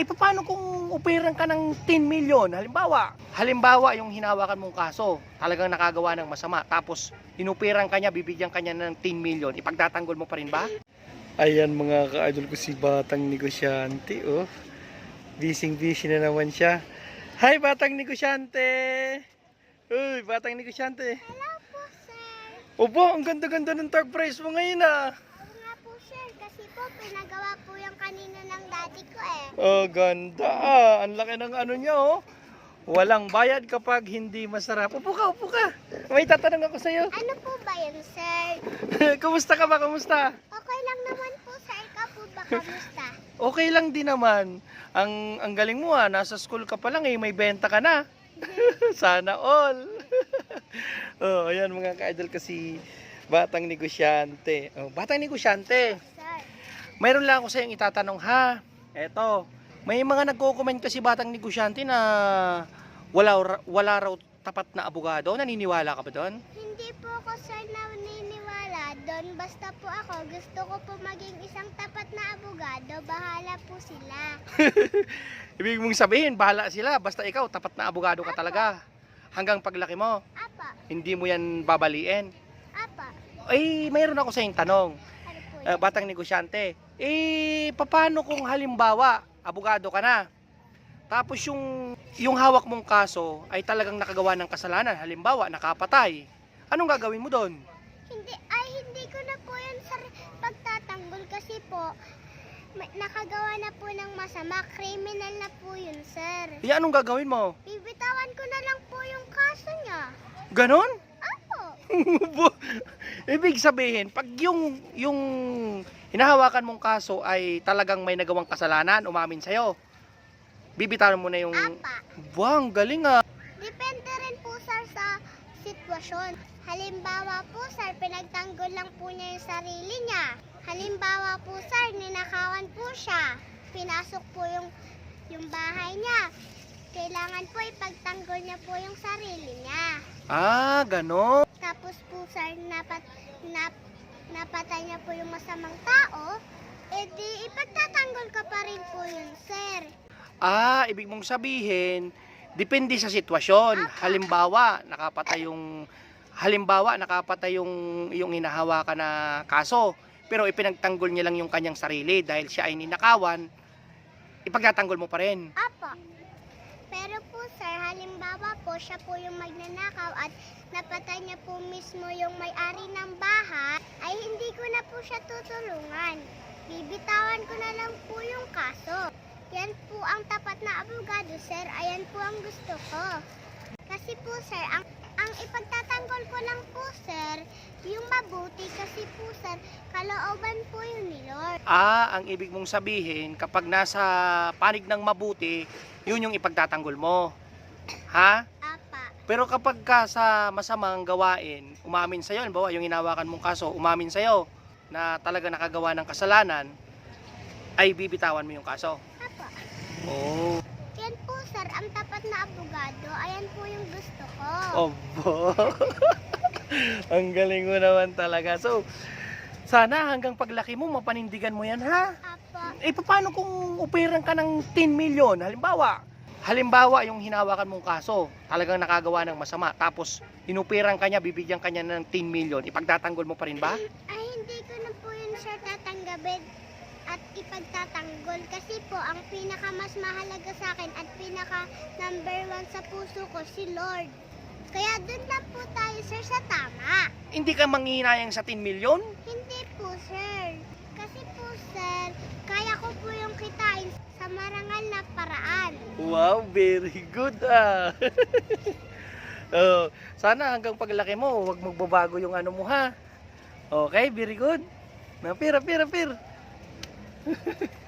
Eh, paano kung operan ka ng 10 million? Halimbawa, halimbawa yung hinawakan mong kaso, talagang nakagawa ng masama, tapos inuperan ka niya, bibigyan ka niya ng 10 million, ipagtatanggol mo pa rin ba? Ayan mga ka-idol ko si Batang Negosyante, oh. Bising-busy na naman siya. Hi, Batang Negosyante! Uy, Batang Negosyante. Hello po, sir. Opo, ang ganda-ganda ng tag price mo ngayon ah. Sir. Kasi po, pinagawa po yung kanina ng daddy ko eh. Oh, ganda. Ang laki ng ano niya oh. Walang bayad kapag hindi masarap. Upo ka, upo ka. May tatanong ako sa'yo. Ano po ba yun, sir? Kumusta ka ba? Kumusta? Okay lang naman po, sir. Ikaw po ba kamusta? Okay lang din naman. Ang, ang galing mo ah. Nasa school ka pa lang eh. May benta ka na. Sana all. oh, ayan mga ka-idol kasi batang negosyante. Oh, batang negosyante. Mayroon lang ako sa iyong itatanong ha. Eto, may mga nagko-comment kasi batang negosyante na wala wala raw tapat na abogado. Naniniwala ka ba doon? Hindi po ako, sir, naniniwala doon. Basta po ako, gusto ko po maging isang tapat na abogado. Bahala po sila. Ibig mong sabihin, bahala sila. Basta ikaw, tapat na abogado ka talaga. Hanggang paglaki mo, Apa, hindi mo yan babaliin. Ay, mayroon ako sa iyong tanong. Ano Eh, yun? batang negosyante. Eh, paano kung halimbawa, abogado ka na? Tapos yung, yung hawak mong kaso ay talagang nakagawa ng kasalanan. Halimbawa, nakapatay. Anong gagawin mo doon? Hindi, ay hindi ko na po yun sir pagtatanggol kasi po nakagawa na po ng masama. Criminal na po yun, sir. Eh, anong gagawin mo? Bibitawan ko na lang po yung kaso niya. Ganon? Apo. Ibig sabihin, pag yung, yung hinahawakan mong kaso ay talagang may nagawang kasalanan, umamin sa'yo, bibitawan mo na yung... Apa. Buwang, galing ah. Depende rin po, sir, sa sitwasyon. Halimbawa po, sir, pinagtanggol lang po niya yung sarili niya. Halimbawa po, sir, ninakawan po siya. Pinasok po yung, yung bahay niya. Kailangan po ipagtanggol niya po yung sarili niya. Ah, ganon. Tapos po, sir, napat, nap, napatay niya po yung masamang tao. Eh di, ipagtatanggol ka pa rin po yun, sir. Ah, ibig mong sabihin, depende sa sitwasyon. Halimbawa, nakapatay yung halimbawa nakapatay yung yung hinahawakan na kaso, pero ipinagtanggol niya lang yung kanyang sarili dahil siya ay ninakawan, ipagtatanggol mo pa rin. Apo. Pero po, sir, halimbawa po, siya po yung magnanakaw at napatay niya po mismo yung may-ari ng bahay, ay hindi ko na po siya tutulungan. Bibitawan ko na lang po yung kaso. Yan po ang tapat na abogado, sir. Ayan po ang gusto ko. Kasi po, sir, ang, ang ipagtatanggol ko lang po, sir, yung mabuti kasi po, sir, kalooban po yun ni Lord. Ah, ang ibig mong sabihin, kapag nasa panig ng mabuti, yun yung ipagtatanggol mo. Ha? Apa. Pero kapag ka sa masamang gawain, umamin sa'yo, halimbawa yung hinawakan mong kaso, umamin sa'yo na talaga nakagawa ng kasalanan, ay bibitawan mo yung kaso. Apa. Oh. Yan po, sir, ang tapat na abogado. Ayan po yung gusto ko. Obo. ang galing mo naman talaga. So, sana hanggang paglaki mo, mapanindigan mo yan, ha? Apo. Eh, paano kung operan ka ng 10 million? Halimbawa, halimbawa yung hinawakan mong kaso, talagang nakagawa ng masama, tapos inuperan ka niya, bibigyan ka niya ng 10 million, ipagtatanggol mo pa rin ba? Ay, hindi ko na po yun, sir, tatanggapin at ipagtatanggol. Kasi po, ang pinaka mas mahalaga sa akin at pinaka number one sa puso ko, si Lord. Kaya dun lang po tayo, sir, sa tama. Hindi ka manghihinayang sa 10 million? Hindi po, sir. Kasi po, sir, kaya ko po yung kitain sa marangal na paraan. Wow, very good ah. oh, sana hanggang paglaki mo, huwag magbabago yung ano mo ha. Okay, very good. Na pira, pira, pira.